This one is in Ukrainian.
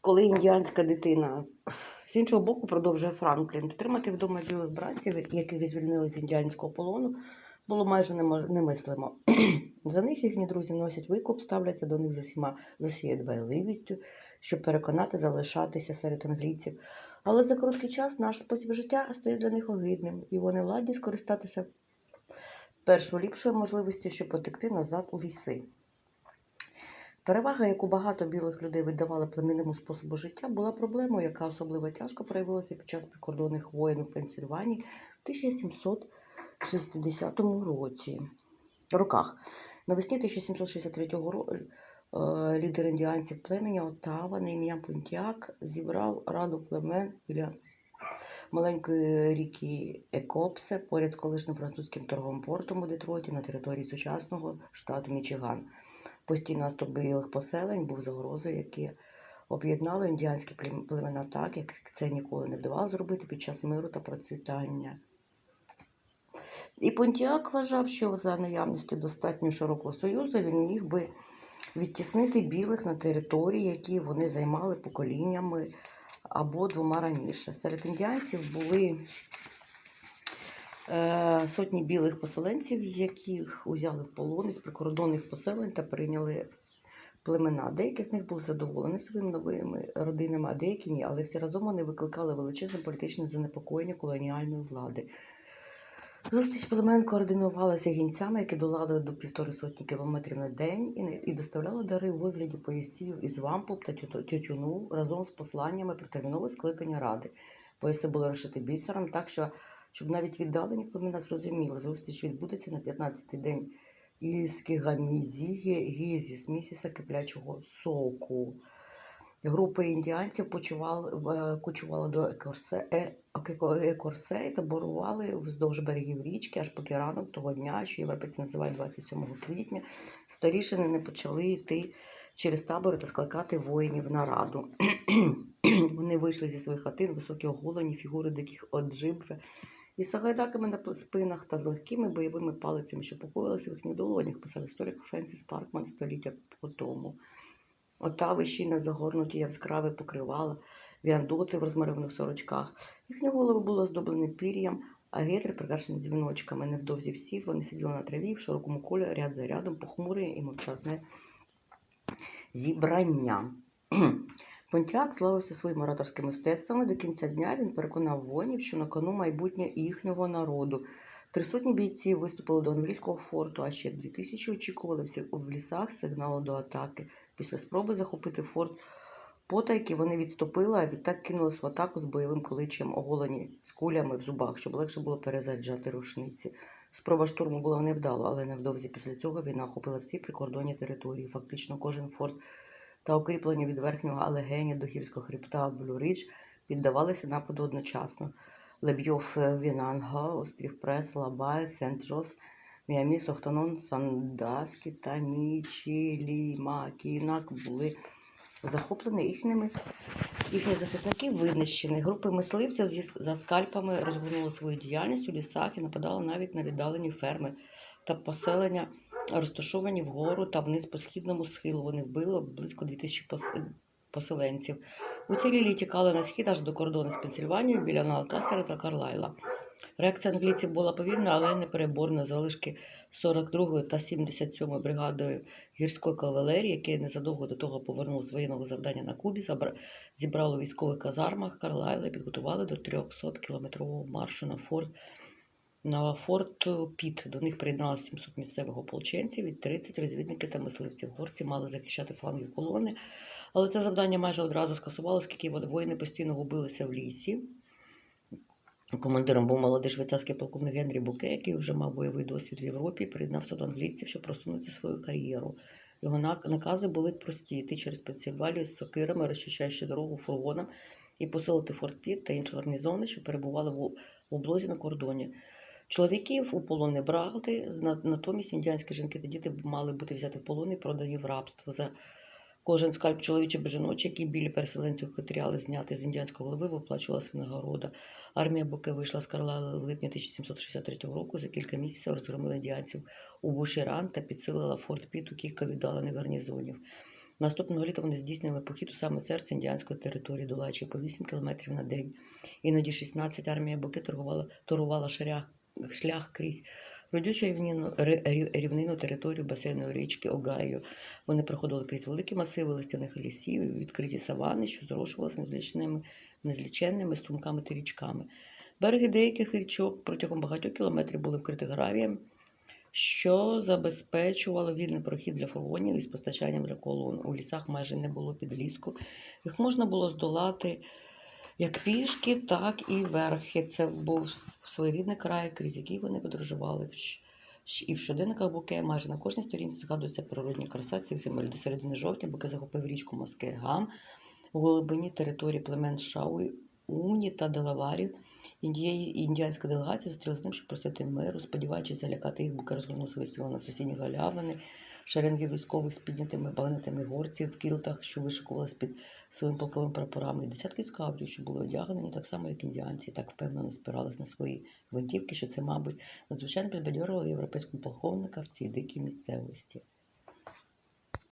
коли індіанська дитина з іншого боку продовжує Франклін, дотримати вдома білих братців, яких звільнили з індіанського полону, було майже немислимо. За них їхні друзі носять викуп, ставляться до них з усіма з усією дбайливістю, щоб переконати залишатися серед англійців. Але за короткий час наш спосіб життя стає для них огидним, і вони ладні скористатися першою ліпшою можливістю, щоб потекти назад у ліси. Перевага, яку багато білих людей віддавали племінному способу життя, була проблемою, яка особливо тяжко проявилася під час прикордонних воєн у Пенсільванії в 1760 році. роках. Навесні 1763 року лідер індіанців племені Отава на ім'я Пунтіак зібрав раду племен біля маленької ріки Екопсе поряд з колишнім французьким торговим портом у Детройті на території сучасного штату Мічиган. Постійний наступ білих поселень був загрозою, які об'єднали індіанські племена так, як це ніколи не вдавалося зробити під час миру та процвітання. І Понтіак вважав, що за наявності достатньо широкого союзу він міг би відтіснити білих на території, які вони займали поколіннями або двома раніше. Серед індіанців були сотні білих поселенців, яких узяли в полон із прикордонних поселень та прийняли племена. Деякі з них були задоволені своїми новими родинами, а деякі ні, але всі разом вони викликали величезне політичне занепокоєння колоніальної влади. Зустріч племен координувалася гінцями, які долали до півтори сотні кілометрів на день і, доставляли дари у вигляді поясів із вампу та тютюну разом з посланнями про термінове скликання ради. Пояси були розшиті бісером, так що, щоб навіть віддалені племена зрозуміли, зустріч відбудеться на 15-й день із гізі з місяця киплячого соку. Групи індіанців е, до Екорсе, е, Еко- і таборували вздовж берегів річки, аж поки ранок того дня, що європейці називають 27 квітня, старішини не почали йти через табори та скликати воїнів на раду. Вони вийшли зі своїх хатин, високі оголені, фігури диких оджиб, із сагайдаками на спинах та з легкими бойовими палицями, що покоїлися в їхніх долонях, писав історик Френсіс Паркман століття по тому. Отави щільно загорнуті яскраве покривала, віандоти в розмаревних сорочках. Їхні голови були оздоблені пір'ям, а гетри прикрашені дзвіночками. Невдовзі всі вони сиділи на траві в широкому колі, ряд за рядом, похмуре і мовчазне зібрання. Понтяк славився своїм ораторським мистецтвом. До кінця дня він переконав воїнів, що на кону майбутнє їхнього народу. Три сотні бійців виступили до англійського форту, а ще дві тисячі очікували всі- в лісах сигналу до атаки. Після спроби захопити форт потайки вони відступили, а відтак кинулись в атаку з бойовим кличем, оголені з кулями в зубах, щоб легше було перезаряджати рушниці. Спроба штурму була невдала, але невдовзі після цього війна охопила всі прикордонні території. Фактично кожен форт та укріплення від верхнього Алегені до гірського хребта Блюріч піддавалися нападу одночасно. Лебйов Вінанга, острів Прес, Лабай, Сент-Джос, Міамі, Сохтанон, Сандаскі та Мічілімакінак були захоплені їхніми. Їхні захисники винищені. Групи мисливців зі за скальпами розгорнули свою діяльність у лісах і нападали навіть на віддалені ферми та поселення, розташовані вгору та вниз по східному схилу. Вони вбили близько 2000 пос- поселенців. Уцілілі тікали на схід аж до кордону з Пенсільванією біля Налкасера та Карлайла. Реакція англійців була повільна, але непереборна. Залишки 42-ї та 77-ї бригадою гірської кавалерії, які незадовго до того повернули з воєнного завдання на Кубі, зібрали у військових казармах Карлайла і підготували до 300-кілометрового маршу на форт на форт Піт. До них приєдналося 700 місцевих ополченців і 30 розвідників та мисливців. Горці мали захищати фланги колони, але це завдання майже одразу скасували, оскільки воїни постійно губилися в лісі. Командиром був молодий швейцарський полковник Генрі Буке, який вже мав бойовий досвід в Європі, приєднався до англійців, щоб просунути свою кар'єру. Його нак- накази були прості: йти через Пенсільвалію з сокирами, розчищаючи дорогу фургоном, і посилити Форт Піт та інші гарнізони, що перебували в облозі на кордоні. Чоловіків у полон не брали, натомість індіанські жінки та діти мали бути взяти в полон і продані в рабство. За кожен скальп чоловічий або жіночий, який білі переселенців хотіли зняти з індіанської голови, виплачувалася винагорода. Армія Буке вийшла з Карлайла в липні 1763 року. За кілька місяців розгромила індіанців у Бушіран та підсилила форт Піт у кілька віддалених гарнізонів. Наступного літа вони здійснили похід у саме серце індіанської території, долаючи по 8 кілометрів на день. Іноді 16 армія Боки торгувала, торувала шлях, шлях крізь родючу рівнину, рівнину територію басейну річки Огайо. Вони проходили крізь великі масиви листяних лісів відкриті савани, що зрошувалися незліченими, незліченними струмками та річками. Береги деяких річок протягом багатьох кілометрів були вкриті гравієм, що забезпечувало вільний прохід для фургонів із постачанням для колон. У лісах майже не було підліску. Їх можна було здолати як пішки, так і верхи. Це був своєрідний край, крізь який вони подорожували. І в щоденниках Буке майже на кожній сторінці згадується природні краса цих земель. До середини жовтня Буке захопив річку Маскегам у глибині території племен Шауи, Умні та Делаварів. Індіанська делегація зустрілася з ним, щоб просити миру, сподіваючись залякати їх, Буке розгорнув свої сили на сусідні галявини, шеренги військових з піднятими багнетами горців в кілтах, що вишикувалися під своїм полковими прапорами, і десятки скаутів, що були одягнені так само, як індіанці, так впевнено спирались на свої гвинтівки, що це, мабуть, надзвичайно підбадьорувало європейського полковника в цій дикій місцевості.